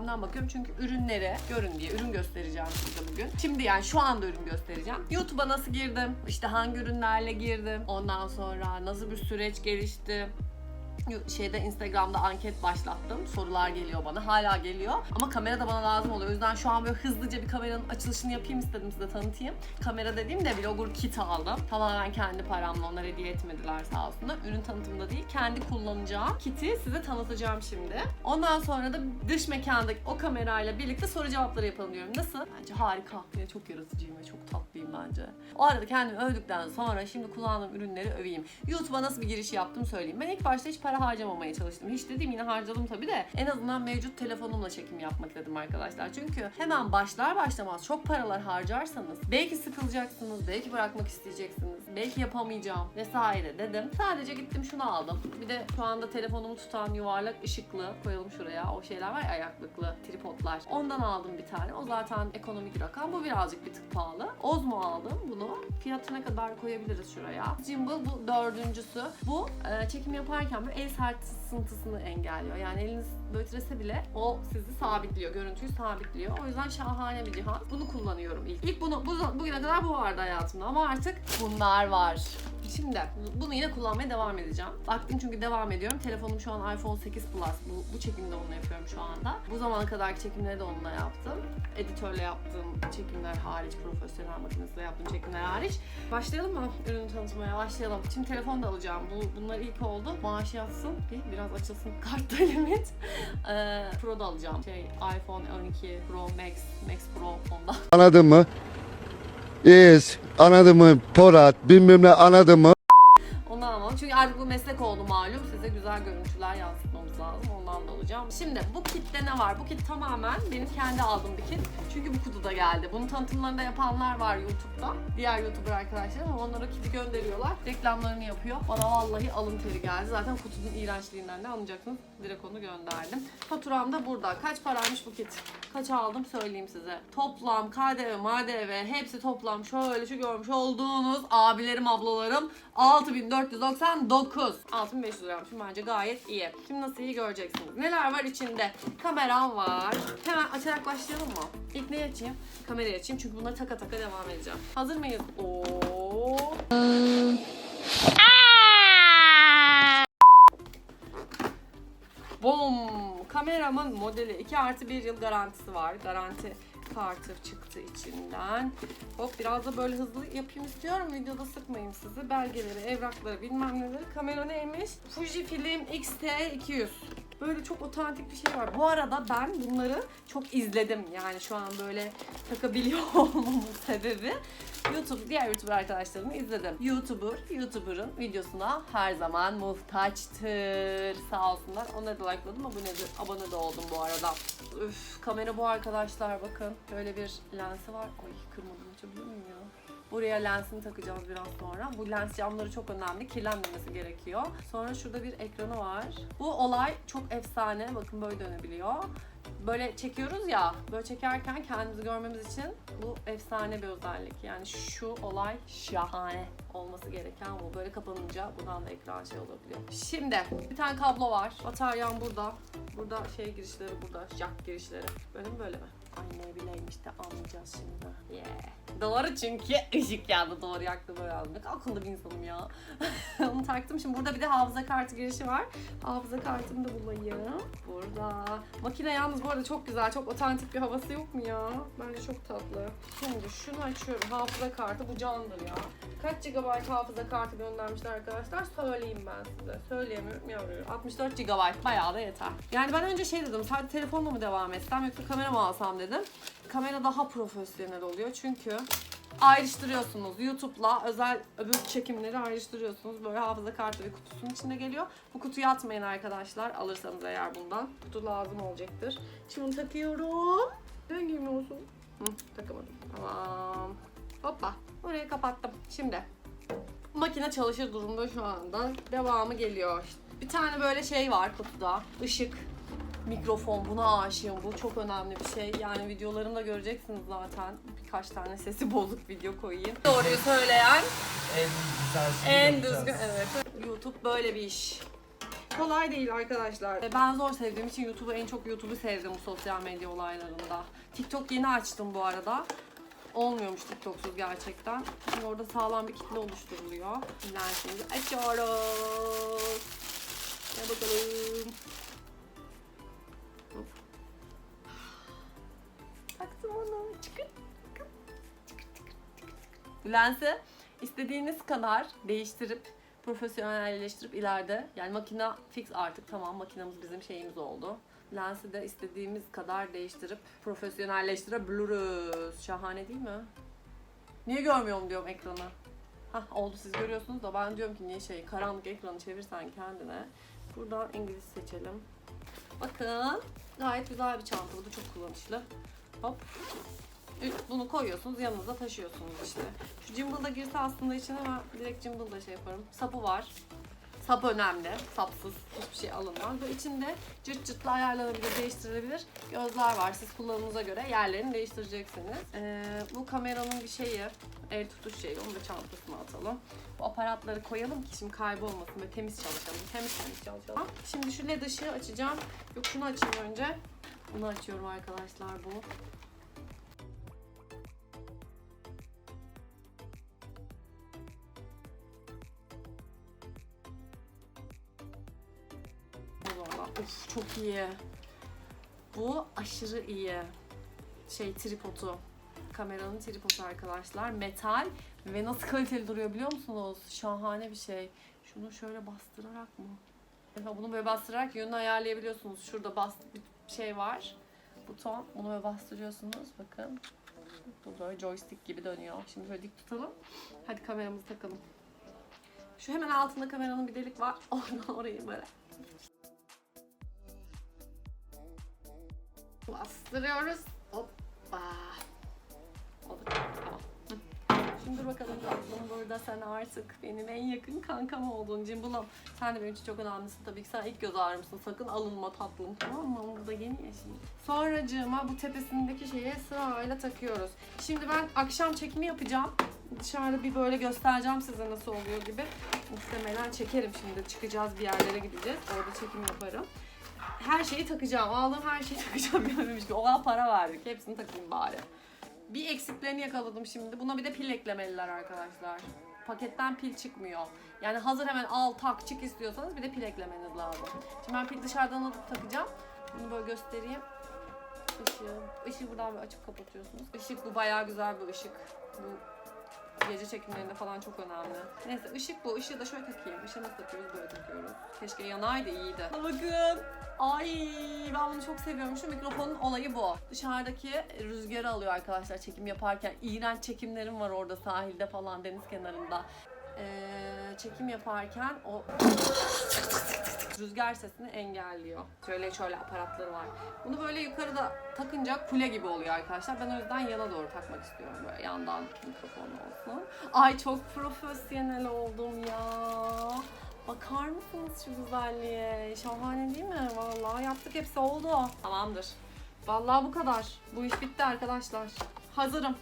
tepemden bakıyorum çünkü ürünleri görün diye ürün göstereceğim size bugün. Şimdi yani şu anda ürün göstereceğim. YouTube'a nasıl girdim? İşte hangi ürünlerle girdim? Ondan sonra nasıl bir süreç gelişti? Şeyde Instagram'da anket başlattım. Sorular geliyor bana. Hala geliyor. Ama kamera da bana lazım oluyor. O yüzden şu an böyle hızlıca bir kameranın açılışını yapayım istedim size tanıtayım. Kamera dediğim de vlogger kit aldım. Tamamen kendi paramla onlar hediye etmediler sağ olsunlar. Ürün tanıtımında değil. Kendi kullanacağım kiti size tanıtacağım şimdi. Ondan sonra da dış mekandaki o kamerayla birlikte soru cevapları yapalım diyorum. Nasıl? Bence harika. Ya çok yaratıcıyım ve çok tatlıyım bence. O arada kendimi övdükten sonra şimdi kullandığım ürünleri öveyim. YouTube'a nasıl bir giriş yaptım söyleyeyim. Ben ilk başta hiç para harcamamaya çalıştım. Hiç dediğim yine harcadım tabii de en azından mevcut telefonumla çekim yapmak dedim arkadaşlar. Çünkü hemen başlar başlamaz çok paralar harcarsanız belki sıkılacaksınız, belki bırakmak isteyeceksiniz, belki yapamayacağım vesaire dedim. Sadece gittim şunu aldım. Bir de şu anda telefonumu tutan yuvarlak ışıklı koyalım şuraya. O şeyler var ya ayaklıklı tripodlar. Ondan aldım bir tane. O zaten ekonomik rakam. Bu birazcık bir tık pahalı. Ozmo aldım bunu. Fiyatı ne kadar koyabiliriz şuraya. Gimbal bu dördüncüsü. Bu e, çekim yaparken böyle el sarsıntısını engelliyor. Yani eliniz böyle titrese bile o sizi sabitliyor. Görüntüyü sabitliyor. O yüzden şahane bir cihaz. Bunu kullanıyorum ilk. İlk bunu bu, bugüne kadar bu vardı hayatımda ama artık bunlar var. Şimdi bunu yine kullanmaya devam edeceğim. Baktım çünkü devam ediyorum. Telefonum şu an iPhone 8 Plus. Bu, bu çekimde onunla yapıyorum şu anda. Bu zamana kadarki çekimleri de onunla yaptım. Editörle yaptığım çekimler hariç, profesyonel makinesinde yaptığım çekimler hariç. Başlayalım mı ürünü tanıtmaya? Başlayalım. Şimdi telefon da alacağım. Bu, bunlar ilk oldu. Maaş yatsın. Bir, biraz açılsın kartta limit. Ee, Pro da alacağım. Şey iPhone 12 Pro Max, Max Pro ondan. Anladın mı? İz, anladın mı? Porat, bilmem ne anladın mı? Almadım. Çünkü artık bu meslek oldu malum. Size güzel görüntüler yansıtmamız lazım. Ondan da alacağım. Şimdi bu kitte ne var? Bu kit tamamen benim kendi aldığım bir kit. Çünkü bu kutuda geldi. Bunun tanıtımlarını da yapanlar var YouTube'da. Diğer YouTuber arkadaşlarım ama onlara kiti gönderiyorlar. Reklamlarını yapıyor. Bana vallahi alın teri geldi. Zaten kutunun iğrençliğinden de anlayacaksınız. Direkt onu gönderdim. Faturam da burada. Kaç paraymış bu kit? Kaç aldım söyleyeyim size. Toplam KDV, MDV hepsi toplam şöyle şu görmüş olduğunuz abilerim, ablalarım 6499. 6500 liraymış. Bence gayet iyi. Şimdi nasıl iyi göreceksiniz. Neler var içinde? Kameram var. Hemen açarak başlayalım mı? İlk ne açayım? Kamerayı açayım çünkü bunları taka taka devam edeceğim. Hazır mıyız? Oo. Bom! Kameramın modeli 2 artı 1 yıl garantisi var. Garanti kartı çıktı içinden. Hop biraz da böyle hızlı yapayım istiyorum. Videoda sıkmayayım sizi. Belgeleri, evrakları bilmem neleri. Kamera neymiş? Fujifilm X-T200. Böyle çok otantik bir şey var. Bu arada ben bunları çok izledim. Yani şu an böyle takabiliyor olmamın sebebi YouTube, diğer YouTuber arkadaşlarımı izledim. YouTuber, YouTuber'ın videosuna her zaman muhtaçtır. Sağ olsunlar. Onları da likeladım. Abone abone de oldum bu arada. Üf, kamera bu arkadaşlar bakın. Böyle bir lensi var. Ay kırmadım açabiliyor muyum ya? Buraya lensini takacağız biraz sonra. Bu lens camları çok önemli. Kirlenmemesi gerekiyor. Sonra şurada bir ekranı var. Bu olay çok efsane. Bakın böyle dönebiliyor. Böyle çekiyoruz ya, böyle çekerken kendimizi görmemiz için bu efsane bir özellik. Yani şu olay şahane olması gereken bu. Böyle kapanınca buradan da ekran şey olabiliyor. Şimdi bir tane kablo var. Bataryam burada. Burada şey girişleri burada. Jack girişleri. Böyle mi böyle mi? Ay ne bileyim işte anlayacağız şimdi. Yeah. Doğru çünkü ışık yandı doğru. Ne kadar akıllı bir insanım ya. Onu taktım. Şimdi burada bir de hafıza kartı girişi var. Hafıza kartımı da bulayım. Burada. Makine yalnız bu arada çok güzel. Çok otantik bir havası yok mu ya? Bence çok tatlı. Şimdi şunu açıyorum. Hafıza kartı bu candır ya. Kaç GB hafıza kartı göndermişler arkadaşlar? Söyleyeyim ben size. Söyleyemiyorum yavruyorum. 64 GB. Bayağı da yeter. Yani ben önce şey dedim. Sadece telefonla mı devam etsem yoksa kamera mı alsam dedim. Kamera daha profesyonel oluyor çünkü ayrıştırıyorsunuz. YouTube'la özel öbür çekimleri ayrıştırıyorsunuz. Böyle hafıza kartı bir kutusunun içinde geliyor. Bu kutuyu atmayın arkadaşlar. Alırsanız eğer bundan. Kutu lazım olacaktır. Şimdi bunu takıyorum. Rengi mi olsun? Hı, takamadım. Tamam. Hoppa. Orayı kapattım. Şimdi makine çalışır durumda şu anda. Devamı geliyor. Bir tane böyle şey var kutuda. Işık mikrofon buna aşığım. Bu çok önemli bir şey. Yani videolarımda göreceksiniz zaten. birkaç tane sesi bozuk video koyayım. Doğruyu söyleyen En güzel şey en düzgün evet. YouTube böyle bir iş. Kolay değil arkadaşlar. Ben zor sevdiğim için YouTube'u en çok YouTube'u sevdim bu sosyal medya olaylarında. TikTok yeni açtım bu arada. Olmuyormuş TikToksuz gerçekten. Şimdi orada sağlam bir kitle oluşturuluyor. Lensimizi açıyoruz. Gel bakalım. Lensi istediğiniz kadar değiştirip profesyonelleştirip ileride yani makine fix artık tamam makinamız bizim şeyimiz oldu. Lensi de istediğimiz kadar değiştirip profesyonelleştirebiliriz. Şahane değil mi? Niye görmüyorum diyorum ekranı. Hah oldu siz görüyorsunuz da ben diyorum ki niye şey karanlık ekranı çevirsen kendine. Buradan İngiliz seçelim. Bakın gayet güzel bir çanta bu da çok kullanışlı. Hop bunu koyuyorsunuz yanınıza taşıyorsunuz işte. Şu gimbal da girse aslında içine ben direkt gimbal da şey yaparım. Sapı var. Sap önemli. Sapsız hiçbir şey alınmaz. Ve içinde cırt cırtlı ayarlanabilir, değiştirilebilir gözler var. Siz kullanımınıza göre yerlerini değiştireceksiniz. Ee, bu kameranın bir şeyi, el tutuş şeyi. Onu da çantasına atalım. Bu aparatları koyalım ki şimdi kaybolmasın ve temiz çalışalım. Temiz temiz çalışalım. Şimdi şu led ışığı açacağım. Yok şunu açayım önce. Bunu açıyorum arkadaşlar bu. Valla of çok iyi. Bu aşırı iyi. Şey tripodu. Kameranın tripodu arkadaşlar. Metal ve nasıl kaliteli duruyor biliyor musunuz? Şahane bir şey. Şunu şöyle bastırarak mı? Mesela bunu böyle bastırarak yönünü ayarlayabiliyorsunuz. Şurada bas bir şey var. Buton. Bunu böyle bastırıyorsunuz. Bakın. Bu böyle joystick gibi dönüyor. Şimdi böyle dik tutalım. Hadi kameramızı takalım. Şu hemen altında kameranın bir delik var. Oradan orayı böyle Bastırıyoruz. Hoppa. Oldu. Tamam. Şimdi bakalım tatlım burada sen artık benim en yakın kankam oldun Cimbulum. Sen de benim için çok önemlisin tabii ki sen ilk göz ağrımsın. Sakın alınma tatlım tamam mı? Ama burada yeni ya şimdi. Sonracığıma bu tepesindeki şeye sırayla takıyoruz. Şimdi ben akşam çekimi yapacağım. Dışarıda bir böyle göstereceğim size nasıl oluyor gibi. Muhtemelen çekerim şimdi. Çıkacağız bir yerlere gideceğiz. Orada çekim yaparım her şeyi takacağım. Aldığım her şeyi takacağım görmemiş ki. O kadar para verdik. Hepsini takayım bari. Bir eksiklerini yakaladım şimdi. Buna bir de pil eklemeliler arkadaşlar. Paketten pil çıkmıyor. Yani hazır hemen al tak çık istiyorsanız bir de pil eklemeniz lazım. Şimdi ben pil dışarıdan alıp takacağım. Bunu böyle göstereyim. Işığı, ışığı buradan böyle açıp kapatıyorsunuz. Işık bu bayağı güzel bir ışık. Bu gece çekimlerinde falan çok önemli. Neyse ışık bu. Işığı da şöyle takayım. Işığı nasıl takıyoruz? Böyle takıyoruz. Keşke yanaydı iyiydi. Bakın. Ay ben bunu çok seviyorum. Şu mikrofonun olayı bu. Dışarıdaki rüzgarı alıyor arkadaşlar çekim yaparken. İğrenç çekimlerim var orada sahilde falan deniz kenarında. Ee, çekim yaparken o rüzgar sesini engelliyor. Şöyle şöyle aparatları var. Bunu böyle yukarıda takınca kule gibi oluyor arkadaşlar. Ben o yüzden yana doğru takmak istiyorum. Böyle yandan mikrofonlu olsun. Ay çok profesyonel oldum ya. Bakar mısınız şu güzelliğe? Şahane değil mi? Vallahi yaptık hepsi oldu. Tamamdır. Vallahi bu kadar. Bu iş bitti arkadaşlar. Hazırım.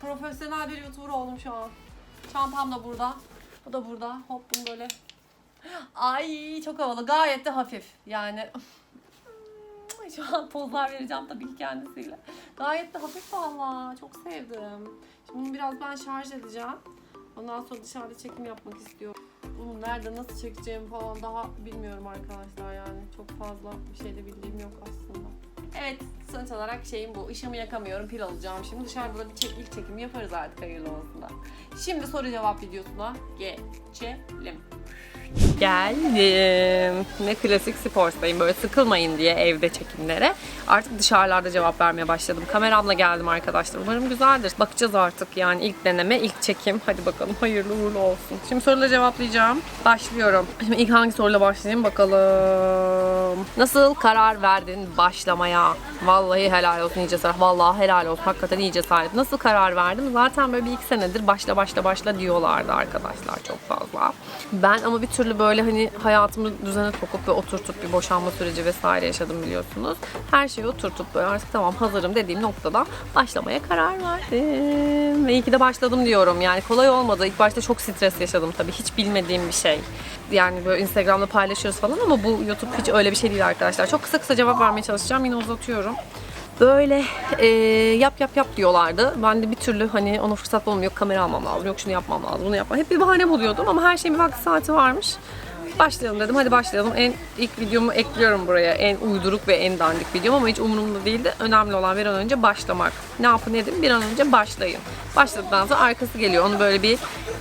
Profesyonel bir YouTuber oldum şu an. Çantam da burada. Bu da burada. Hop bunu böyle. Ay çok havalı. Gayet de hafif. Yani şu an pozlar vereceğim tabii ki kendisiyle. Gayet de hafif valla. Çok sevdim. Şimdi bunu biraz ben şarj edeceğim. Ondan sonra dışarıda çekim yapmak istiyorum. Bunu nerede nasıl çekeceğim falan daha bilmiyorum arkadaşlar yani. Çok fazla bir şey de bildiğim yok aslında. Evet sonuç olarak şeyim bu. Işığımı yakamıyorum pil alacağım. Şimdi dışarıda da bir çek, ilk çekimi yaparız artık hayırlı olsun da. Şimdi soru cevap videosuna geçelim. Geldim. Ne klasik sportayım böyle sıkılmayın diye evde çekimlere. Artık dışarılarda cevap vermeye başladım. Kameramla geldim arkadaşlar. Umarım güzeldir. Bakacağız artık yani ilk deneme, ilk çekim. Hadi bakalım hayırlı uğurlu olsun. Şimdi soruları cevaplayacağım. Başlıyorum. Şimdi ilk hangi soruyla başlayayım bakalım. Nasıl karar verdin başlamaya? Vallahi helal olsun iyice cesaret. Vallahi helal olsun. Hakikaten iyice cesaret. Nasıl karar verdim? Zaten böyle bir iki senedir başla başla başla diyorlardı arkadaşlar çok fazla. Ben ama bir türlü böyle hani hayatımı düzene sokup ve oturtup bir boşanma süreci vesaire yaşadım biliyorsunuz. Her şeyi oturtup böyle artık tamam hazırım dediğim noktada başlamaya karar verdim. Ve iyi ki de başladım diyorum. Yani kolay olmadı. İlk başta çok stres yaşadım tabii. Hiç bilmediğim bir şey. Yani böyle Instagram'da paylaşıyoruz falan ama bu YouTube hiç öyle bir şey değil arkadaşlar. Çok kısa kısa cevap vermeye çalışacağım. Yine uzatıyorum. Böyle e, yap yap yap diyorlardı. Ben de bir türlü hani ona fırsat bulmuyor. Yok kamera almam lazım, yok şunu yapmam lazım, bunu yapmam. Hep bir bahane buluyordum ama her şeyin bir vakti saati varmış. Başlayalım dedim. Hadi başlayalım. En ilk videomu ekliyorum buraya. En uyduruk ve en dandik videom ama hiç umurumda değildi. Önemli olan bir an önce başlamak. Ne yapın edin bir an önce başlayın. Başladıktan sonra arkası geliyor. Onu böyle bir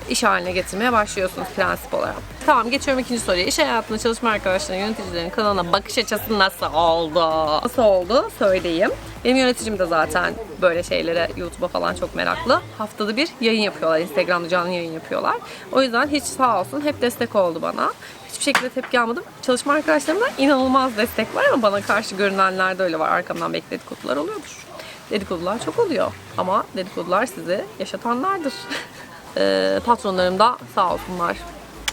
iş haline getirmeye başlıyorsunuz prensip olarak. Tamam geçiyorum ikinci soruya. İş hayatında çalışma arkadaşların, yöneticilerin kanalına bakış açısı nasıl oldu? Nasıl oldu? Söyleyeyim. Benim yöneticim de zaten böyle şeylere YouTube'a falan çok meraklı. Haftada bir yayın yapıyorlar. Instagram'da canlı yayın yapıyorlar. O yüzden hiç sağ olsun hep destek oldu bana. Hiçbir şekilde tepki almadım. Çalışma arkadaşlarımdan inanılmaz destek var ama bana karşı görünenler de öyle var. Arkamdan beklediği dedikodular oluyordur. Dedikodular çok oluyor. Ama dedikodular sizi yaşatanlardır. Ee, patronlarım da sağ olsunlar.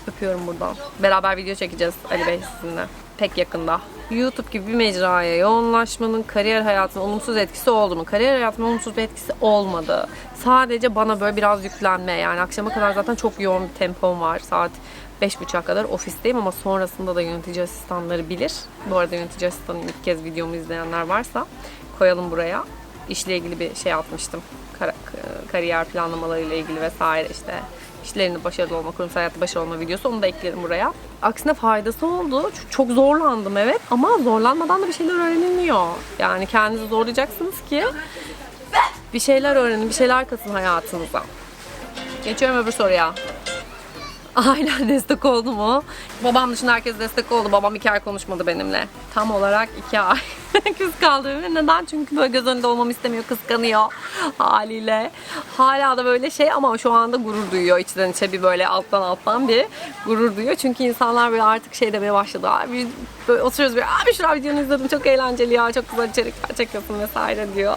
Öpüyorum buradan. Beraber video çekeceğiz Ali Bey sizinle. Pek yakında. YouTube gibi bir mecraya yoğunlaşmanın kariyer hayatına olumsuz etkisi oldu mu? Kariyer hayatıma olumsuz bir etkisi olmadı. Sadece bana böyle biraz yüklenme yani akşama kadar zaten çok yoğun bir tempom var. Saat 5.30'a kadar ofisteyim ama sonrasında da yönetici asistanları bilir. Bu arada yönetici asistanın ilk kez videomu izleyenler varsa koyalım buraya. İşle ilgili bir şey atmıştım. Kar- kariyer planlamalarıyla ilgili vesaire işte işlerinde başarılı olma, kurumsal hayatta başarılı olma videosu onu da ekledim buraya. Aksine faydası oldu. Ç- Çok zorlandım evet ama zorlanmadan da bir şeyler öğrenilmiyor. Yani kendinizi zorlayacaksınız ki bir şeyler öğrenin, bir şeyler katın hayatınıza. Geçiyorum öbür soruya. Ailen destek oldu mu? Babam dışında herkes destek oldu. Babam iki ay konuşmadı benimle. Tam olarak iki ay. Küs kaldı benimle. Neden? Çünkü böyle göz önünde olmamı istemiyor. Kıskanıyor haliyle. Hala da böyle şey ama şu anda gurur duyuyor. içten içe bir böyle alttan alttan bir gurur duyuyor. Çünkü insanlar böyle artık şey demeye başladı. Abi böyle oturuyoruz böyle abi şu videonu izledim çok eğlenceli ya. Çok güzel içerikler çekiyorsun vesaire diyor.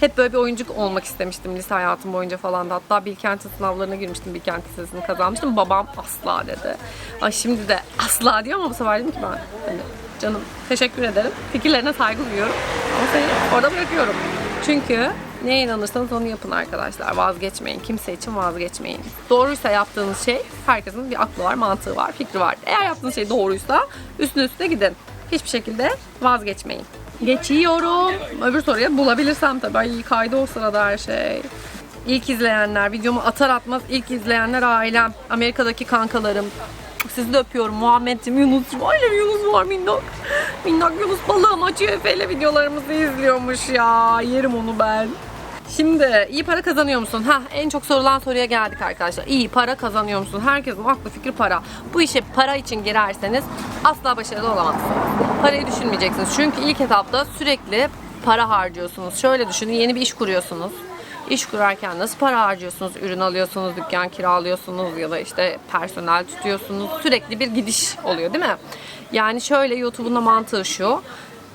Hep böyle bir oyuncuk olmak istemiştim lise hayatım boyunca falan da. Hatta Bilkent'in sınavlarına girmiştim. Bilkent Lisesi'ni kazanmıştım. Babam asla dedi. Ay şimdi de asla diyor ama bu sefer dedim ki ben hani canım teşekkür ederim. Fikirlerine saygı duyuyorum. Ama seni orada bırakıyorum. Çünkü neye inanırsanız onu yapın arkadaşlar. Vazgeçmeyin. Kimse için vazgeçmeyin. Doğruysa yaptığınız şey herkesin bir aklı var, mantığı var, fikri var. Eğer yaptığınız şey doğruysa üstüne üstüne gidin. Hiçbir şekilde vazgeçmeyin. Geçiyorum. Öbür soruya bulabilirsem tabii. Ay kaydı o sırada her şey. İlk izleyenler, videomu atar atmaz ilk izleyenler ailem. Amerika'daki kankalarım. Sizi de öpüyorum. Muhammed'cim, Yunus'cum. Ailem Yunus var minnak. Minnak Yunus balığım açıyor Efe'yle videolarımızı izliyormuş ya. Yerim onu ben. Şimdi iyi para kazanıyor musun? Ha en çok sorulan soruya geldik arkadaşlar. İyi para kazanıyor musun? Herkesin aklı fikri para. Bu işe para için girerseniz asla başarılı olamazsınız. Parayı düşünmeyeceksiniz. Çünkü ilk etapta sürekli para harcıyorsunuz. Şöyle düşünün yeni bir iş kuruyorsunuz. İş kurarken nasıl para harcıyorsunuz? Ürün alıyorsunuz, dükkan kiralıyorsunuz ya da işte personel tutuyorsunuz. Sürekli bir gidiş oluyor değil mi? Yani şöyle YouTube'un da mantığı şu.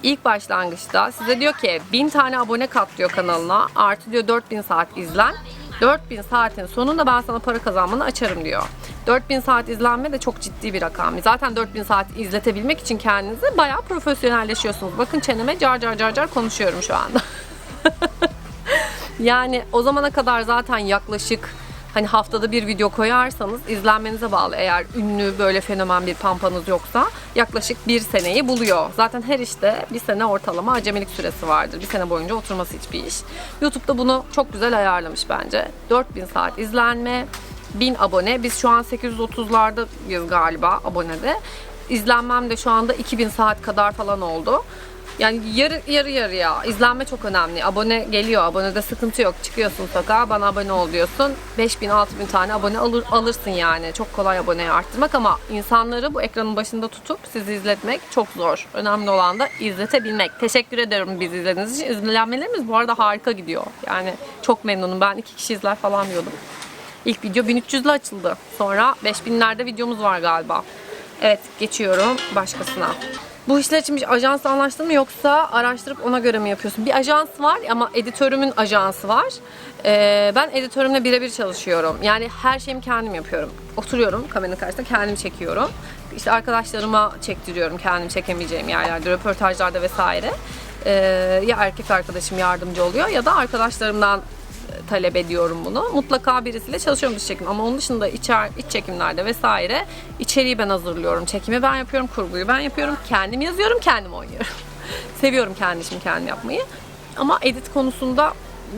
İlk başlangıçta size diyor ki 1000 tane abone kat diyor kanalına. Artı diyor 4000 saat izlen. 4000 saatin sonunda ben sana para kazanmanı açarım diyor. 4000 saat izlenme de çok ciddi bir rakam. Zaten 4000 saat izletebilmek için kendinizi bayağı profesyonelleşiyorsunuz. Bakın çeneme car car car car konuşuyorum şu anda. Yani o zamana kadar zaten yaklaşık hani haftada bir video koyarsanız izlenmenize bağlı. Eğer ünlü böyle fenomen bir pampanız yoksa yaklaşık bir seneyi buluyor. Zaten her işte bir sene ortalama acemilik süresi vardır. Bir sene boyunca oturması hiçbir iş. YouTube'da bunu çok güzel ayarlamış bence. 4000 saat izlenme, 1000 abone. Biz şu an 830'lardayız galiba abonede. İzlenmem de şu anda 2000 saat kadar falan oldu. Yani yarı yarı yarıya. İzlenme çok önemli. Abone geliyor. Abonede sıkıntı yok. Çıkıyorsun sokağa bana abone ol diyorsun. 5000 6000 tane abone alır, alırsın yani. Çok kolay aboneyi arttırmak ama insanları bu ekranın başında tutup sizi izletmek çok zor. Önemli olan da izletebilmek. Teşekkür ederim bizi izlediğiniz için. İzlenmelerimiz bu arada harika gidiyor. Yani çok memnunum. Ben iki kişi izler falan diyordum. İlk video 1300 ile açıldı. Sonra 5000'lerde videomuz var galiba. Evet geçiyorum başkasına. Bu işler için bir ajansla anlaştın mı yoksa araştırıp ona göre mi yapıyorsun? Bir ajans var ama editörümün ajansı var. Ee, ben editörümle birebir çalışıyorum. Yani her şeyimi kendim yapıyorum. Oturuyorum kameranın karşısında kendim çekiyorum. İşte arkadaşlarıma çektiriyorum kendim çekemeyeceğim yerlerde, röportajlarda vesaire. Ee, ya erkek arkadaşım yardımcı oluyor ya da arkadaşlarımdan talep ediyorum bunu. Mutlaka birisiyle çalışıyorum dış çekim ama onun dışında içer, iç çekimlerde vesaire içeriği ben hazırlıyorum. Çekimi ben yapıyorum, kurguyu ben yapıyorum. Kendim yazıyorum, kendim oynuyorum. Seviyorum kendi işimi kendim yapmayı. Ama edit konusunda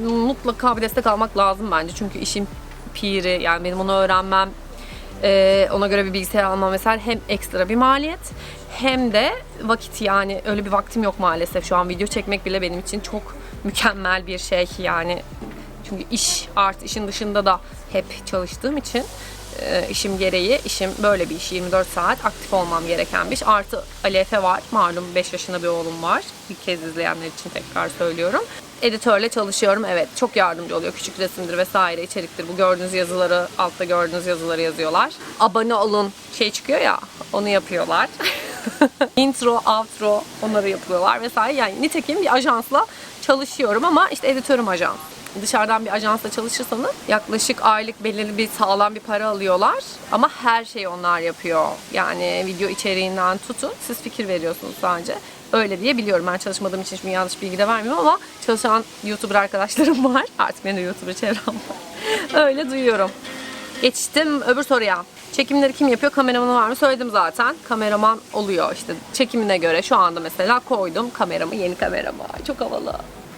mutlaka bir destek almak lazım bence. Çünkü işin piri yani benim onu öğrenmem ee, ona göre bir bilgisayar almam vesaire hem ekstra bir maliyet hem de vakit yani öyle bir vaktim yok maalesef şu an video çekmek bile benim için çok mükemmel bir şey yani çünkü iş artı işin dışında da hep çalıştığım için e, işim gereği işim böyle bir iş. 24 saat aktif olmam gereken bir iş. Artı ALF var. Malum 5 yaşında bir oğlum var. Bir kez izleyenler için tekrar söylüyorum. Editörle çalışıyorum. Evet çok yardımcı oluyor. Küçük resimdir vesaire içeriktir. Bu gördüğünüz yazıları altta gördüğünüz yazıları yazıyorlar. Abone olun. Şey çıkıyor ya onu yapıyorlar. İntro, outro onları yapıyorlar vesaire. Yani nitekim bir ajansla çalışıyorum ama işte editörüm ajans. Dışarıdan bir ajansla çalışırsanız yaklaşık aylık belirli bir sağlam bir para alıyorlar. Ama her şeyi onlar yapıyor. Yani video içeriğinden tutun. Siz fikir veriyorsunuz sadece. Öyle diye biliyorum. Ben çalışmadığım için şimdi yanlış bilgi de vermiyorum ama çalışan YouTuber arkadaşlarım var. Artık benim YouTuber çevrem var. Öyle duyuyorum. Geçtim öbür soruya. Çekimleri kim yapıyor? Kameramanı var mı? Söyledim zaten. Kameraman oluyor işte çekimine göre. Şu anda mesela koydum kameramı, yeni kameramı. Çok havalı.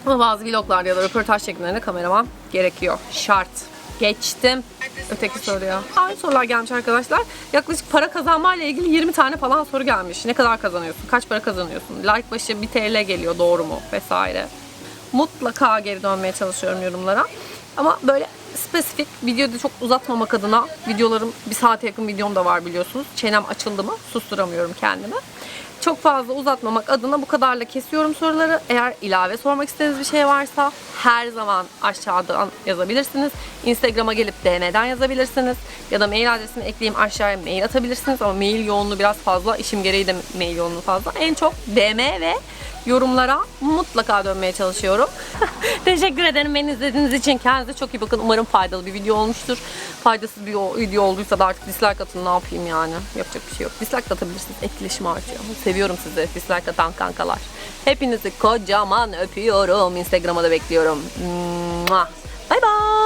Ama bazı vloglarda ya da röportaj çekimlerinde kameraman gerekiyor. Şart. Geçtim. Öteki soruya. Aynı sorular gelmiş arkadaşlar. Yaklaşık para kazanmayla ilgili 20 tane falan soru gelmiş. Ne kadar kazanıyorsun? Kaç para kazanıyorsun? Like başı 1 TL geliyor doğru mu? Vesaire. Mutlaka geri dönmeye çalışıyorum yorumlara. Ama böyle spesifik videoda çok uzatmamak adına videolarım bir saate yakın videom da var biliyorsunuz. Çenem açıldı mı susturamıyorum kendimi. Çok fazla uzatmamak adına bu kadarla kesiyorum soruları. Eğer ilave sormak istediğiniz bir şey varsa her zaman aşağıdan yazabilirsiniz. Instagram'a gelip DM'den yazabilirsiniz. Ya da mail adresimi ekleyeyim aşağıya mail atabilirsiniz. Ama mail yoğunluğu biraz fazla. işim gereği de mail yoğunluğu fazla. En çok DM ve yorumlara mutlaka dönmeye çalışıyorum. Teşekkür ederim beni izlediğiniz için. Kendinize çok iyi bakın. Umarım faydalı bir video olmuştur. Faydasız bir video olduysa da artık dislike atın ne yapayım yani. Yapacak bir şey yok. Dislike atabilirsiniz. Etkileşim artıyor. Seviyorum sizi dislike atan kankalar. Hepinizi kocaman öpüyorum. Instagram'a da bekliyorum. Bye bye.